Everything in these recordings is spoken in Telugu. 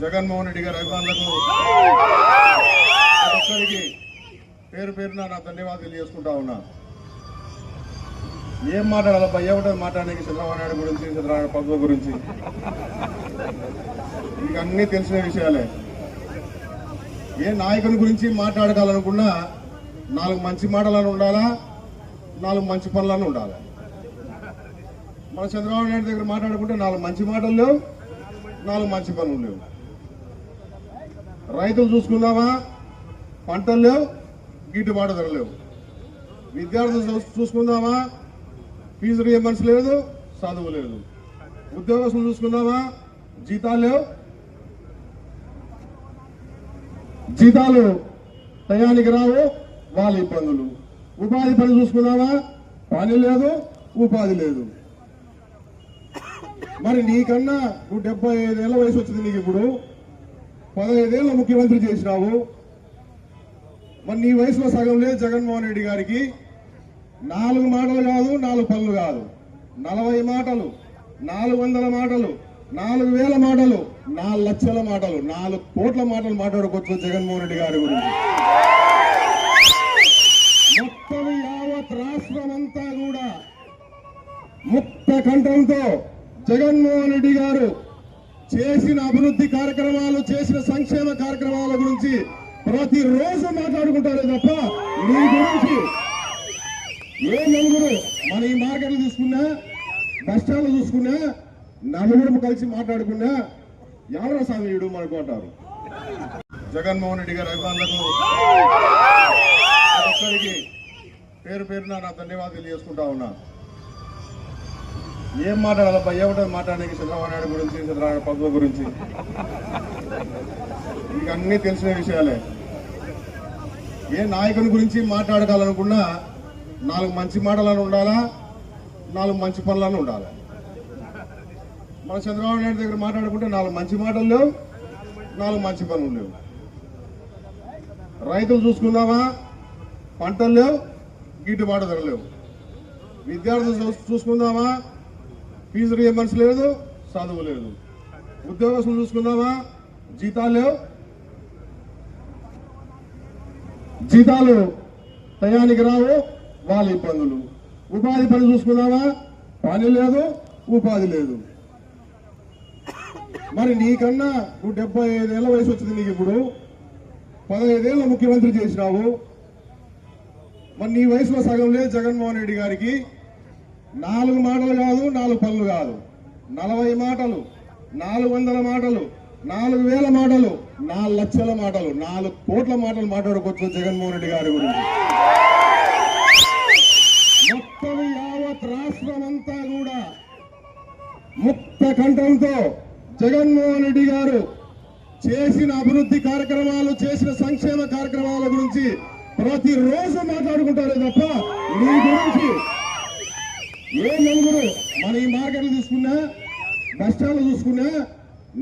జగన్మోహన్ రెడ్డి గారి అభిమానులకు ఒక్కరికి పేరు పేరున నా ధన్యవాదాలు తెలియజేసుకుంటా ఉన్నా. ఏం మాట్లాడాలబ్బా? ఏమిటది మాట్లాడడానికి చంద్రబాబు నాయుడు గురించి చంద్రబాబు పద్మ గురించి? మీకు అన్నీ తెలిసిన విషయాలే. ఏ నాయకుని గురించి మాట్లాడగలనుకున్నా నాలుగు మంచి మాటలను ఉండాలా? నాలుగు మంచి పనులను ఉండాలి? మన చంద్రబాబు నాయుడు దగ్గర మాట్లాడుకుంటే నాలుగు మంచి మాటలు లేవు నాలుగు మంచి పనులు లేవు. రైతులు చూసుకుందామా పంటలు లేవు గిట్టుబాటు ధర లేవు. విద్యార్థులు చూసుకుందామా? ఫీజు రియంబర్స్ లేదు చదువు లేదు. ఉద్యోగస్తులు చూసుకుందామా? జీతాలు లేవు. జీతాలు టయానికి రావు వాళ్ళ ఇబ్బందులు. ఉపాధి పని చూసుకుందామా? పని లేదు ఉపాధి లేదు. మరి నీకన్నా నువ్వు డెబ్బై ఐదేళ్ళ వయసు వచ్చింది నీకు ఇప్పుడు. పదహైదేళ్ళ ముఖ్యమంత్రి చేసినావు. మరి నీ వయసులో సగం లేదు జగన్మోహన్ రెడ్డి గారికి. నాలుగు మాటలు కాదు నాలుగు పనులు కాదు. నలభై మాటలు నాలుగు వందల మాటలు నాలుగు వేల మాటలు నాలుగు లక్షల మాటలు నాలుగు కోట్ల మాటలు మాట్లాడుకోవచ్చు జగన్మోహన్ రెడ్డి గారి గురించి. మొత్తం యావత్ రాష్ట్రం అంతా కూడా ముక్త కంఠంతో జగన్మోహన్ రెడ్డి గారు చేసిన అభివృద్ధి కార్యక్రమాలు చేసిన సంక్షేమ కార్యక్రమాల గురించి ప్రతిరోజు మాట్లాడుకుంటారే తప్ప మీ గురించి ఏ నలుగురు మన ఈ మార్కెట్లు చూసుకున్నా బస్ స్టాండ్లు చూసుకున్నా నలుగురు కలిసి మాట్లాడుకున్నా ఎవరో సమీయుడు అనుకుంటారు జగన్మోహన్ రెడ్డి గారి అభిమానులకు ఒక్కరికి పేరు పేరున నా ధన్యవాదాలు తెలియజేసుకుంటా ఉన్నా. ఏం మాట్లాడాలబ్బా? ఏమిటో మాట్లాడడానికి చంద్రబాబు నాయుడు గురించి చంద్రబాబు పదవి గురించి. మీకు అన్నీ తెలిసిన విషయాలే. ఏ నాయకుని గురించి మాట్లాడగలనుకున్నా నాలుగు మంచి మాటలను ఉండాలా? నాలుగు మంచి పనులను ఉండాలి? మన చంద్రబాబు నాయుడు దగ్గర మాట్లాడుకుంటే నాలుగు మంచి మాటలు లేవు నాలుగు మంచి పనులు లేవు. రైతులు చూసుకుందామా? పంటలు లేవు గిట్టుబాటు ధర లేవు. విద్యార్థులు చూ- చూసుకుందామా? ఫీజు రియంబర్స్ లేదు చదువు లేదు. ఉద్యోగస్తులు చూసుకుందామా? జీతాలు లేవు. జీతాలు టయానికి రావు వాళ్ళ ఇబ్బందులు. ఉపాధి పని చూసుకుందామా? పని లేదు ఉపాధి లేదు. మరి నీకన్నా నువ్వు డెబ్బై ఐదేళ్ళ వయసు వచ్చింది నీకు ఇప్పుడు. పదహైదేళ్ళ ముఖ్యమంత్రి చేసినావు. మరి నీ వయసులో సగం లేదు జగన్మోహన్ రెడ్డి గారికి. నాలుగు మాటలు కాదు నాలుగు పనులు కాదు. నలభై మాటలు నాలుగు వందల మాటలు నాలుగు వేల మాటలు నాలుగు లక్షల మాటలు నాలుగు కోట్ల మాటలు మాట్లాడుకోవచ్చు జగన్మోహన్ రెడ్డి గారి గురించి. మొత్తం యావత్ రాష్ట్రం అంతా కూడా ముక్త కంఠంతో జగన్మోహన్ రెడ్డి గారు చేసిన అభివృద్ధి కార్యక్రమాలు చేసిన సంక్షేమ కార్యక్రమాల గురించి ప్రతిరోజు మాట్లాడుకుంటారే తప్ప మీ గురించి ఏ నలుగురు మన ఈ మార్కెట్లు తీసుకున్నా బస్ స్టాండ్లు చూసుకున్నా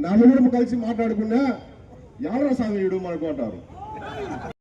నలుగురు కలిసి మాట్లాడుకున్నా ఎవరో సమీయుడు అనుకుంటారు